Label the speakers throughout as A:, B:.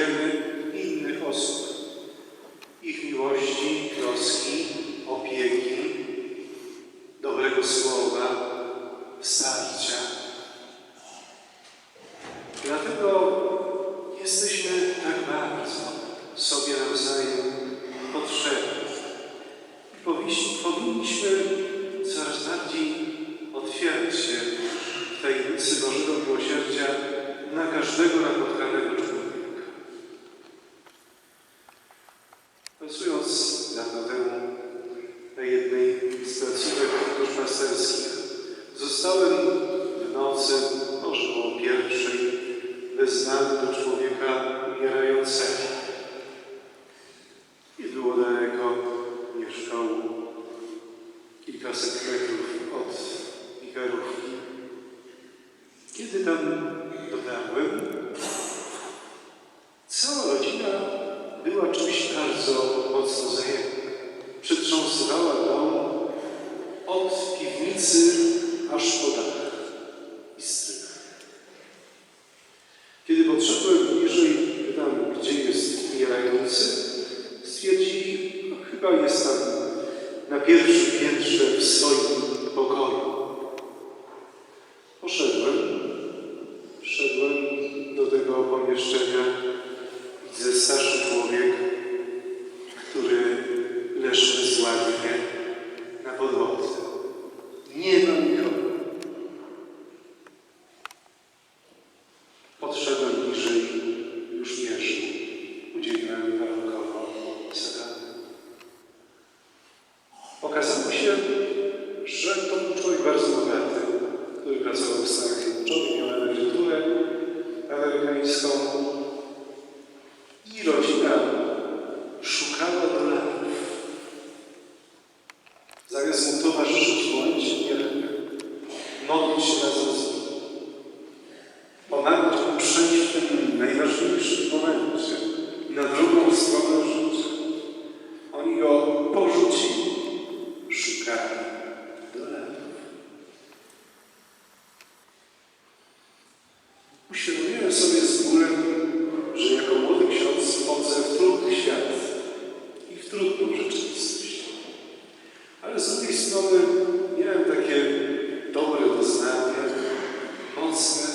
A: potrzebujemy innych osób, ich miłości, troski, opieki. southern podszedłem bliżej, tam gdzie jest umierający, stwierdzili, no, chyba jest tam na pierwszym piętrze w swoim Okazało się, że to był człowiek bardzo bogaty, który pracował w Stanach Zjednoczonych, miał emeryturę amerykańską. Ilość Uświadomiłem sobie z bólem, że jako młody ksiądz wchodzę w trudny świat i w trudną rzeczywistość. Ale z drugiej strony miałem takie dobre doznania, mocne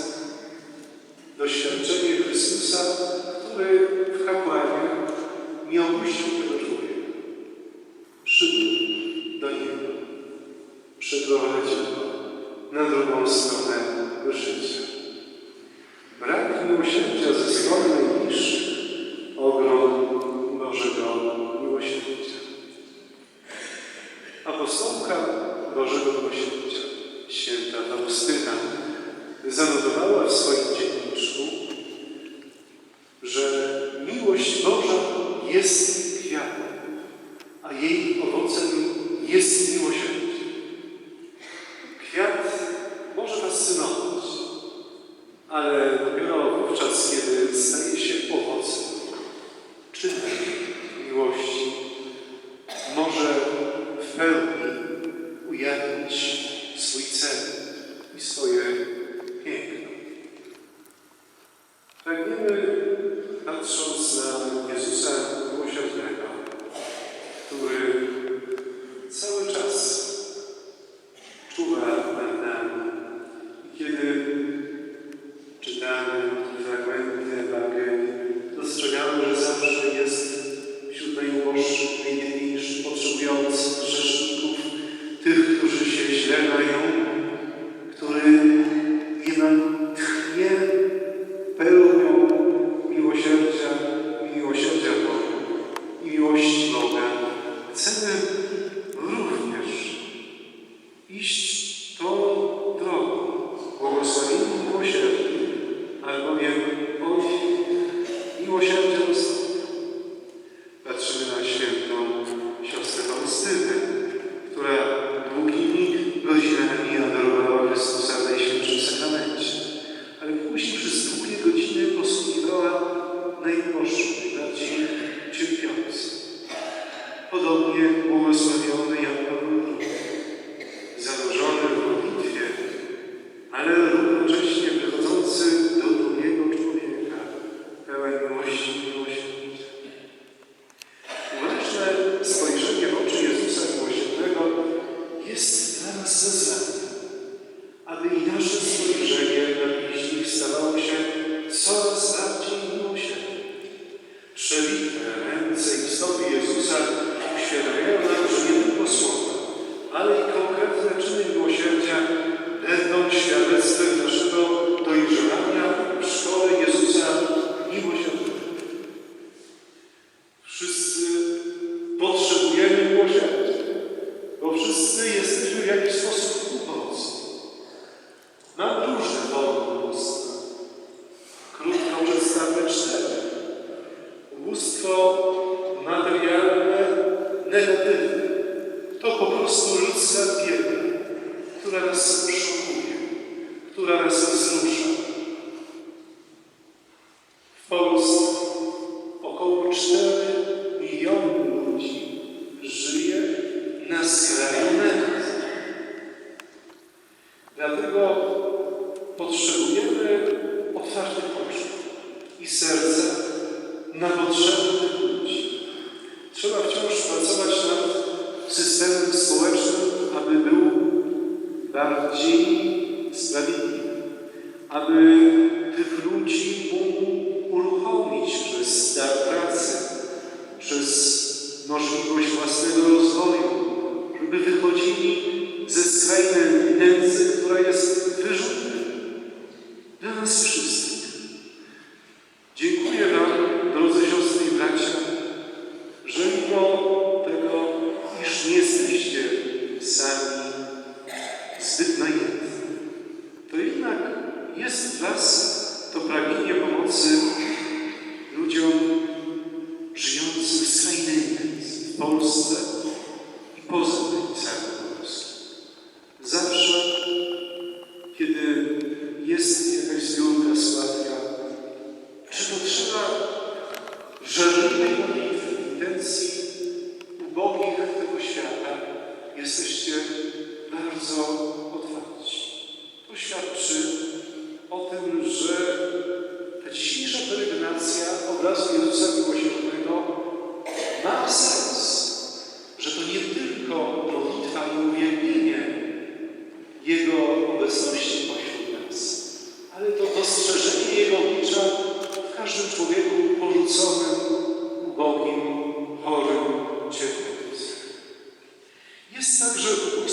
A: revenge, sweet sin.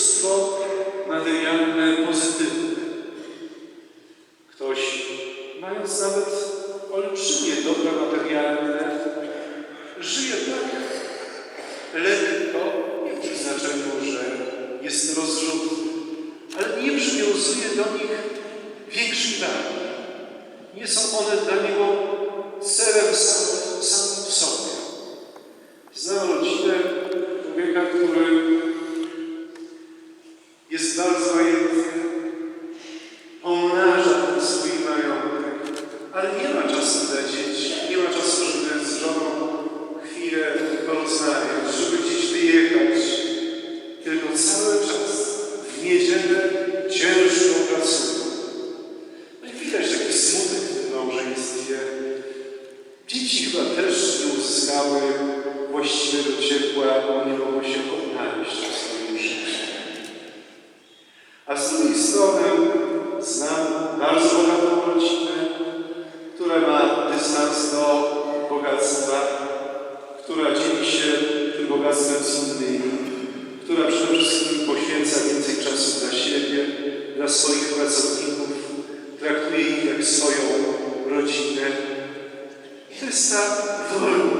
A: wszystko materialne But at the end, która przede wszystkim poświęca więcej czasu dla siebie, dla swoich pracowników, traktuje ich jak swoją rodzinę. To jest ta wolność.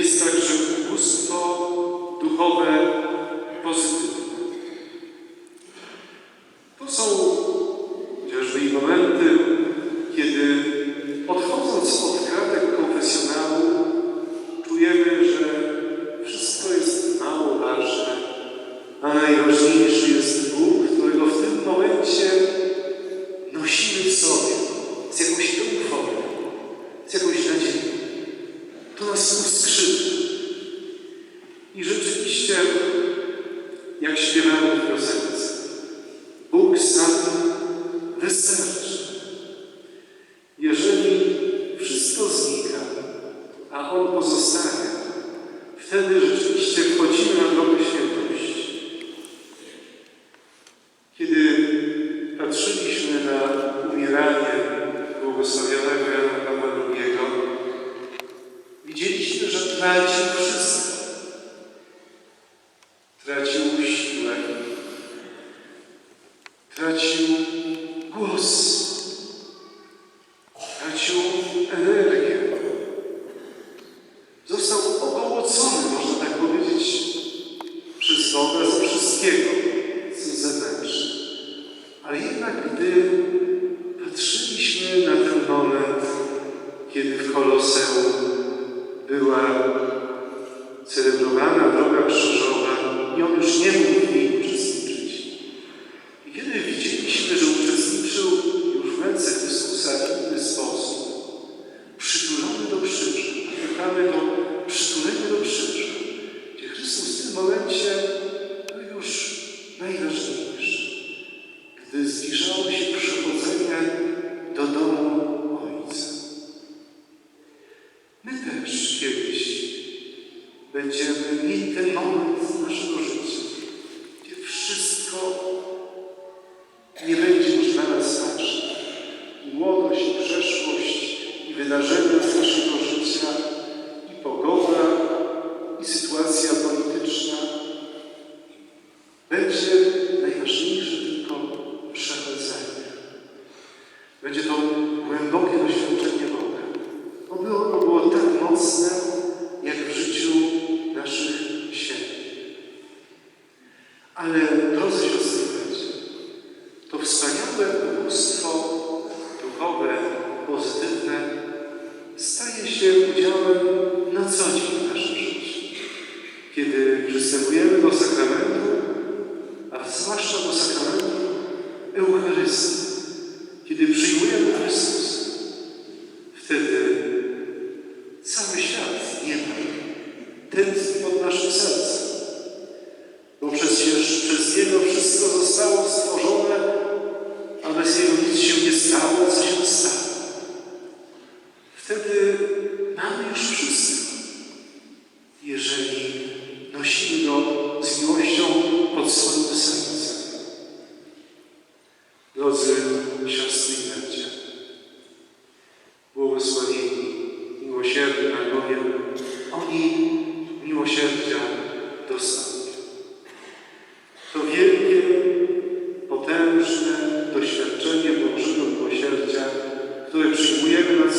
A: Jest także ubóstwo duchowe. śpiewem it is Eu edito tęskni pod naszym serc. doświadczenie Bożego miłosierdzia, które przyjmujemy na